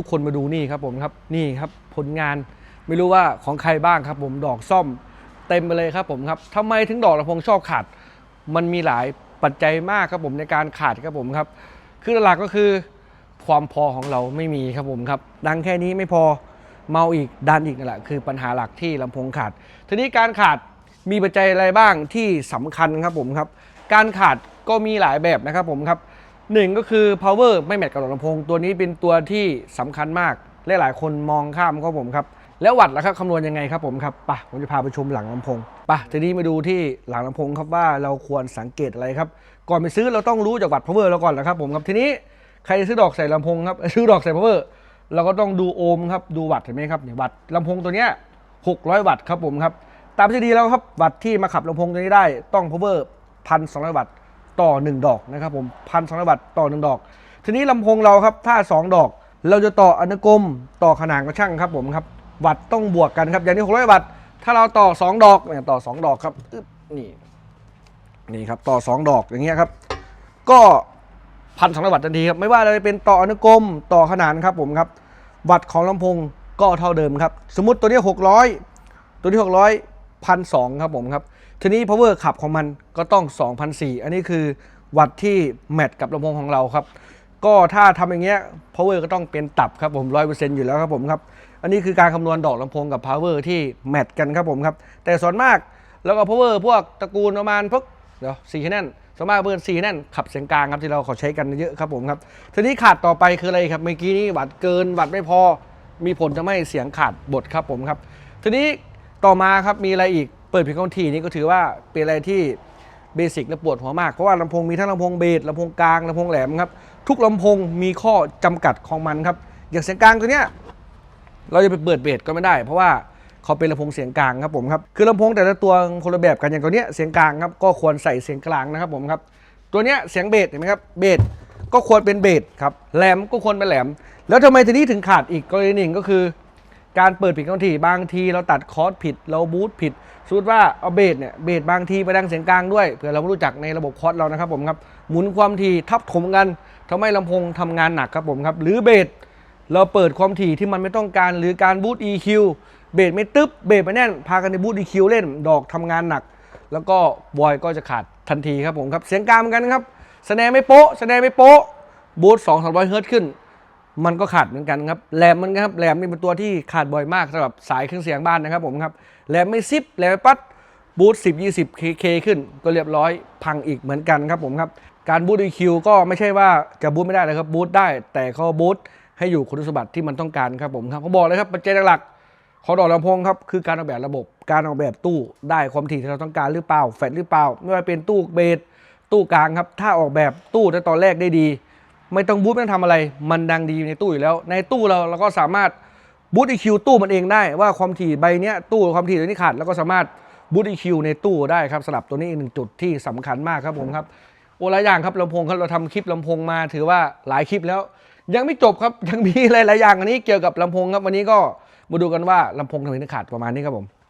ทุกคนมาดูนี่ครับผมครับนี่ครับผลงานไม่รู้ว่าของใครบ้างครับ ผมดอกซ่อมเต็มไปเลยครับผมครับทำไมถึงดอกลำโพงชอบขาด มันมีหลายปัจจัยมากครับผมในการขาดครับผมครับ คือหลักก็คือความพอของเราไม่มีครับผมครับ ดังแค่นี้ไม่พอเมาอีกดันอีกนั่นแหละคือปัญหาหลักที่ลำโพงขาด ทีนี้การขาดมีปัจจัยอะไรบ้างที่สำคัญครับผมครับ การขาดก็มีหลายแบบนะครับผมครับ หนึ่งก็คือ power ไม่แมทกับหลอดลำโพง ตัวนี้เป็นตัวที่สำคัญมากและหลายคนมองข้ามครับผมครับ แล้ววัดล่ะครับคำนวณยังไงครับผมครับปะผมจะพาไปชมหลังลำโพงปะทีนี้มาดูที่หลังลำโพงครับว่าเราควรสังเกตอะไรครับ ก่อนไปซื้อเราต้องรู้จากวัด power เราก่อนนะครับผมครับทีนี้ใครซื้อดอกใส่ลำโพงครับซื้อดอกใส่ power เราก็ต้องดูโอห์มครับดูวัตต์เห็นไหมครับเนี่ยวัตต์ลำโพงตัวเนี้ย600 วัตต์ครับผมครับตามทฤษฎีแล้วครับวัตต์ที่มาขับลำโพงตัวนี้ได้ต้อง power 1,200 วัตต์ ต่อ 1 ดอกนะครับผมพันสองวัตต์ต่อ 1 ดอก ทีนี้ลำโพงเราครับถ้า 2 ดอก เราจะต่ออนุกรมต่อขนานก็ช่างครับผมครับวัตต้องบวกกันครับอย่างนี้600วัตถ้าเราต่อ 2 ดอกเนี่ยต่อ 2 ดอกครับนี่นี่ครับต่อ 2 ดอกอย่างเงี้ยครับ ก็พันสองวัตต์ทันทีครับไม่ว่าเราจะเป็นต่ออนุกรมต่อขนานครับผมครับ วัตต์ของลำโพงก็เท่าเดิมครับ สมมติตัวนี้ 600 ตัวนี้600พันสองครับผมครับ ทีนี้ power ขับของมันก็ต้อง 2,004 อันนี้คือวัตที่แมทกับลำโพงของเราครับ ก็ถ้าทำอย่างเงี้ย power ก็ต้องเป็นตับครับผม 100%อยู่แล้วครับผมครับ อันนี้คือการคำนวณดอกลำโพงกับ power ที่แมทกันครับผมครับ แต่ส่วนมากแล้วก็ power พวกตระกูลประมาณพวกเดี๋ยวสี่แน่นส่วนมากเบอร์สี่แน่นขับเสียงกลางครับที่เราขอใช้กันเยอะครับผมครับทีนี้ขาดต่อไปคืออะไรครับเมื่อกี้นี้วัตต์เกินวัตต์ไม่พอ มีผลทำให้เสียงขาดบทครับผมครับ ทีนี้ต่อมาครับมีอะไรอีก ปิดเพลงคอนทีนี่ก็ถือว่าเป็นอะไรที่เบสิกและปวดหัวมาก เพราะว่าลำโพงมีทั้งลำโพงเบสลำโพงกลางลำโพงแหลมครับ ทุกลำโพงมีข้อจำกัดของมันครับ อย่างเสียงกลางตัวเนี้ยเราจะไปเปิดเบสก็ไม่ได้ เพราะว่าเขาเป็นลำโพงเสียงกลางครับผมครับคือลำโพงแต่ละตัวคนละแบบกันอย่างตัวเนี้ยเสียงกลางครับก็ควรใส่เสียงกลางนะครับผมครับตัวเนี้ยเสียงเบสเห็นไหมครับเบสก็ควรเป็นเบสครับแหลมก็ควรเป็นแหลม แล้วทำไมทีนี้ถึงขาดอีกกรณีหนึ่งก็คือ การเปิดผิดกันทีบางทีเราตัดคอร์สผิด เราบูทผิดสมมติว่าเอาเบสเนี่ยเบสบางทีไปดังเสียงกลางด้วยเผื่อเราไม่รู้จักในระบบคอร์สเรานะครับผมครับหมุนความถี่ทับถมกันทำให้ลำโพงทำงานหนักครับผมครับหรือเบสเราเปิดความถี่ที่มันไม่ต้องการหรือการบูต EQ เบสไม่ตึ๊บเบสไม่แน่น พากันในบูต EQ เล่นดอกทำงานหนัก แล้วก็บอยก็จะขาดทันทีครับผมครับเสียงกลางเหมือนกันครับแสดงไม่โป๊ะแสดงไม่โป๊ะบูต2 3 0 0เฮิร์ตซ์ขึ้น มันก็ขาดเหมือนกันครับแหลมมันครับแหลมนี่เป็นตัวที่ขาดบ่อยมากสำหรับสายเครื่องเสียงบ้านนะครับผมครับแหลมไม่ซิปแหลมปัดบูต10 20 KK ขึ้น ก็เรียบร้อยพังอีกเหมือนกันครับผมครับการบูต EQ ก็ไม่ใช่ว่าจะบูตไม่ได้นะครับบูตได้แต่เขาบูตให้อยู่คุณสมบัติที่มันต้องการครับผมครับเขาบอกเลยครับปัจจัยหลักขอดอกลำโพงครับคือการออกแบบระบบการออกแบบตู้ได้ความถี่ที่เราต้องการหรือเปล่าแฟลตหรือเปล่า ไม่ว่าเป็นตู้เบสตู้กลางครับ ถ้าออกแบบตู้ในตอนแรกได้ดี ไม่ต้องบูตไม่ต้องทำอะไร มันดังดีอยู่ในตู้อยู่แล้ว ในตู้เราเราก็สามารถบูต EQ ตู้มันเองได้ว่าความถี่ใบเนี้ยตู้ความถี่ตัวนี้ขาดแล้วก็สามารถบูต EQ ในตู้ได้ครับสำหรับตัวนี้อีกหนึ่งจุดที่สำคัญมากครับผมครับโอ้หลายอย่างครับลำโพงครับเราทำคลิปลำโพงมาถือว่าหลายคลิปแล้ว ยังไม่จบครับยังมีหลายๆอย่างอันนี้เกี่ยวกับลำโพงครับวันนี้ก็มาดูกันว่าลำโพงทำไมถึงขาดประมาณนี้ครับผม